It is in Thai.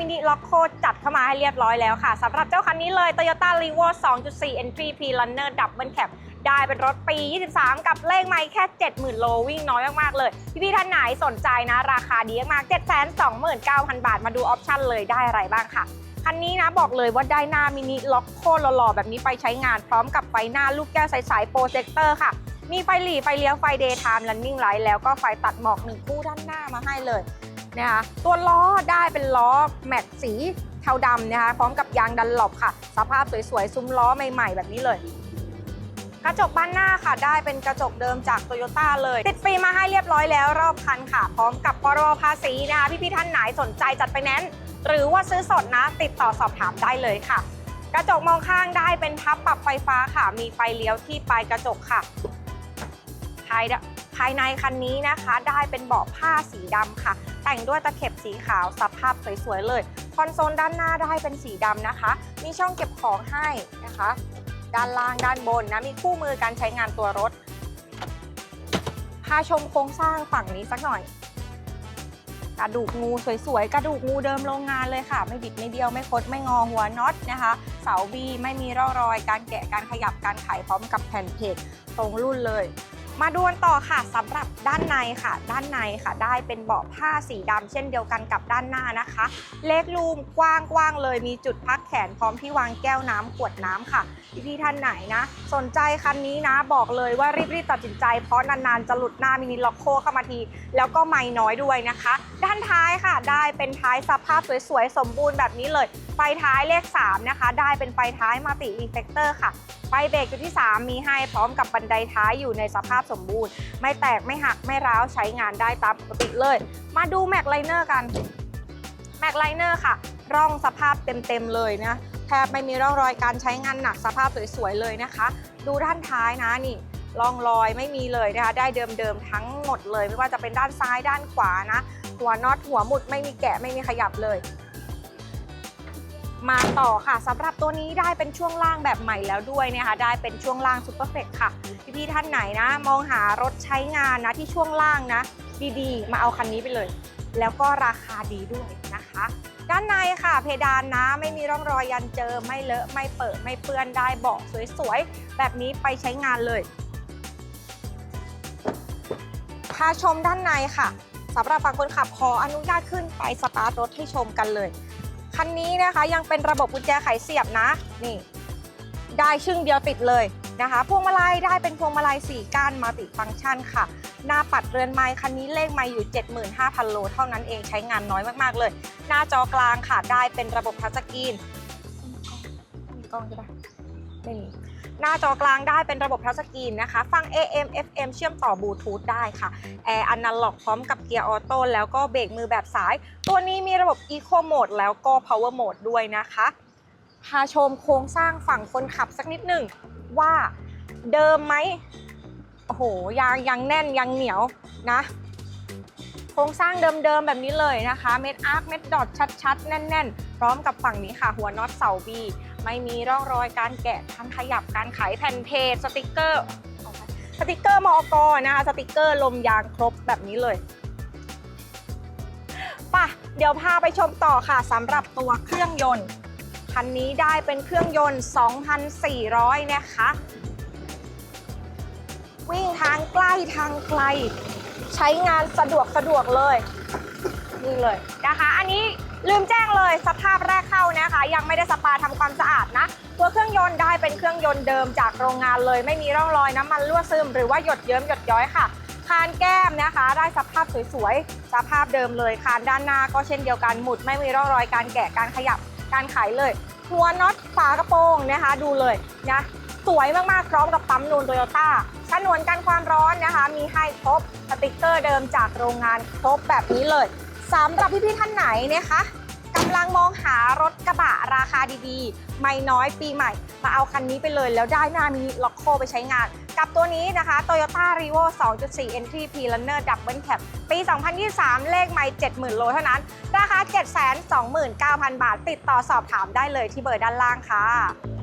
มินิล็อกโคจัดเข้ามาให้เรียบร้อยแล้วค่ะสำหรับเจ้าคันนี้เลย Toyota r e v o 2.4 Entry P Runner Double Cab ได้เป็นรถปี 23 กับเลขไม่แค่ 70,000 โลวิ่งน้อยมาก ๆ เลย พี่ๆท่านไหนสนใจนะ ราคาดีมาก 729,000 บาทมาดูออปชั่นเลยได้อะไรบ้างค่ะคันนี้นะบอกเลยว่าได้หน้ามินิล็อกโคหล่อๆแบบนี้ไปใช้งานพร้อมกับไฟหน้าลูกแก้วใสๆโปรเจคเตอร์ค่ะ มีไฟหลีไฟเลี้ยวไฟเดย์ไทม์ running light แล้วก็ไฟตัดหมอกหนึ่งคู่ด้านหน้ามาให้เลย นะคะตัวล้อได้เป็นล้อแม็กสีเทาดำนะคะพร้อมกับยางดันหลบค่ะ สภาพสวยๆ ซุ้มล้อใหม่ ๆ แบบนี้เลยกระจกบ้านหน้าค่ะ ได้เป็นกระจกเดิมจากโตโยต้าเลย ติดฟิล์มมาให้เรียบร้อยแล้วรอบคันค่ะ พร้อมกับปรภาษีนะคะพี่ๆท่านไหนสนใจจัดไปแนนซ์หรือว่าซื้อสดนะ ติดต่อสอบถามได้เลยค่ะ กระจกมองข้างได้เป็นพับปรับไฟฟ้าค่ะ มีไฟเลี้ยวที่ปลายกระจกค่ะภาย ภายในคันนี้นะคะได้เป็นเบาะผ้าสีดำค่ะ แต่งด้วยตะเข็บสีขาวสภาพสวยๆเลย คอนโซลด้านหน้าได้เป็นสีดำนะคะ มีช่องเก็บของให้นะคะ ด้านล่างด้านบนนะมีคู่มือการใช้งานตัวรถพาชมโครงสร้างฝั่งนี้สักหน่อย กระดูกงูสวยๆ กระดูกงูเดิมโรงงานเลยค่ะ ไม่บิดไม่เบี้ยวไม่คดไม่งอหัวน็อตนะคะ เสาบีไม่มีร่องรอย การแกะการขยับการไขพร้อมกับแผ่นเพจตรงรุ่นเลย มาดูกันต่อค่ะสำหรับด้านในค่ะ ด้านในค่ะ ได้เป็นเบาะผ้าสีดำเช่นเดียวกันกับด้านหน้านะคะ เล็กรูมกว้างๆเลย มีจุดพักแขนพร้อมที่วางแก้วน้ำขวดน้ำค่ะพี่ๆท่านไหนนะ สนใจคันนี้นะบอกเลยว่ารีบๆตัดสินใจเพราะนานๆจะหลุดหน้ามินิล็อกโคเข้ามาที แล้วก็ไม่น้อยด้วยนะคะ ด้านท้ายค่ะ ได้เป็นท้ายสภาพสวยๆสมบูรณ์แบบนี้เลยไฟท้ายเลข 3 นะคะ ได้เป็นไฟท้ายมัลติอินเฟกเตอร์ค่ะไฟเบรกจุดที่ 3 มีให้พร้อมกับบันไดท้ายอยู่ในสภาพสมบูรณ์ ไม่แตกไม่หักไม่ร้าวใช้งานได้ตามปกติเลย มาดูแม็กไลเนอร์กันแม็กไลเนอร์ค่ะ ร่องสภาพเต็มๆเลยนะแทบไม่มีร่องรอยการใช้งานหนักสภาพสวยๆเลยนะคะ ดูด้านท้ายนะนี่ร่องรอยไม่มีเลยนะคะ ได้เดิมๆทั้งหมดเลย ไม่ว่าจะเป็นด้านซ้ายด้านขวานะ หัวน็อตหัวหมุดไม่มีแกะไม่มีขยับเลย มาต่อค่ะสำหรับตัวนี้ได้เป็นช่วงล่างแบบใหม่แล้วด้วยนะคะได้เป็นช่วงล่างซุปเปอร์เฟกค่ะพี่ๆท่านไหนนะ มองหารถใช้งานนะที่ช่วงล่างนะ ดีๆ มาเอาคันนี้ไปเลย แล้วก็ราคาดีด้วยนะคะ ด้านในค่ะเพดานนะไม่มีร่องรอยยันเจอไม่เลอะไม่เปิดไม่เปื้อนได้เบาะสวยๆ แบบนี้ไปใช้งานเลยพาชมด้านในค่ะสำหรับฝั่งคนขับขออนุญาตขึ้นไปสตาร์ทรถให้ชมกันเลย คันนี้นะคะยังเป็นระบบกุญแจไขเสียบนะนี่ได้ชึ่งเดียวติดเลยนะคะพวงมาลัยได้เป็นพวงมาลัย4ก้านมัลติฟังก์ชันค่ะ หน้าปัดเรือนไม้คันนี้เลขไม้อยู่ 75,000 โลเท่านั้นเองใช้งานน้อยมากๆเลย หน้าจอกลางค่ะได้เป็นระบบทัชสกรีนมีกล้องใช่ปะ ไม่มีหน้าจอกลางได้เป็นระบบทัชสกรีนนะคะ ฟัง AM FM เชื่อมต่อบลูทูธได้ค่ะแอร์อนาล็อกพร้อมกับเกียร์ออโต้แล้วก็เบรกมือแบบสาย ตัวนี้มีระบบ Eco Mode แล้วก็ Power Mode ด้วยนะคะพาชมโครงสร้างฝั่งคนขับสักนิดหนึ่งว่าเดิมไหมโอ้โหยางยังแน่นยังเหนียวนะ โครงสร้างเดิมๆแบบนี้เลยนะคะ เม็ดอาร์คเม็ดดอทชัดๆ แน่น ๆ พร้อมกับฝั่งนี้ค่ะ หัวน็อตเสาบี ไม่มีร่องรอยการแกะการขยับการไขแผ่นเพจสติกเกอร์สติกเกอร์มอกนะคะสติกเกอร์ลมยางครบแบบนี้เลยป่ะเดี๋ยวพาไปชมต่อค่ะสำหรับตัวเครื่องยนต์คันนี้ได้เป็นเครื่องยนต์ 2,400 นะคะ วิ่งทางใกล้ทางไกล ใช้งานสะดวกสะดวกเลย นี่เลยนะคะ อันนี้ ลืมแจ้งเลยสภาพแรกเข้านะคะ ยังไม่ได้สปาทำความสะอาดนะ ตัวเครื่องยนต์ได้เป็นเครื่องยนต์เดิมจากโรงงานเลย ไม่มีร่องรอยน้ำมันรั่วซึม หรือว่าหยดเยิ้มหยดย้อยค่ะ คานแก้มนะคะ ได้สภาพสวยๆ สภาพเดิมเลย คานด้านหน้าก็เช่นเดียวกันหมุด ไม่มีร่องรอยการแกะการขยับการไขเลยหัวน็อตฝากระโปรงนะคะ ดูเลยนะสวยมากๆพร้อมกับปั๊มนูนโตโยต้าฉนวนกันความร้อนนะคะ มีให้ครบสติกเกอร์เดิมจากโรงงานครบแบบนี้เลย สำหรับพี่ๆท่านไหนนะคะกำลังมองหารถกระบะราคาดีๆ ไม่น้อยปีใหม่ มาเอาคันนี้ไปเลยแล้วได้หน้ามินิล็อกโคไปใช้งาน กับตัวนี้นะคะ Toyota r e v o 2.4 Entry P Runner Double Cab ปี 2023 เลขไม่70,000 โลเท่านั้น ราคา 729,000 บาท ติดต่อสอบถามได้เลยที่เบอร์ด้านล่างค่ะ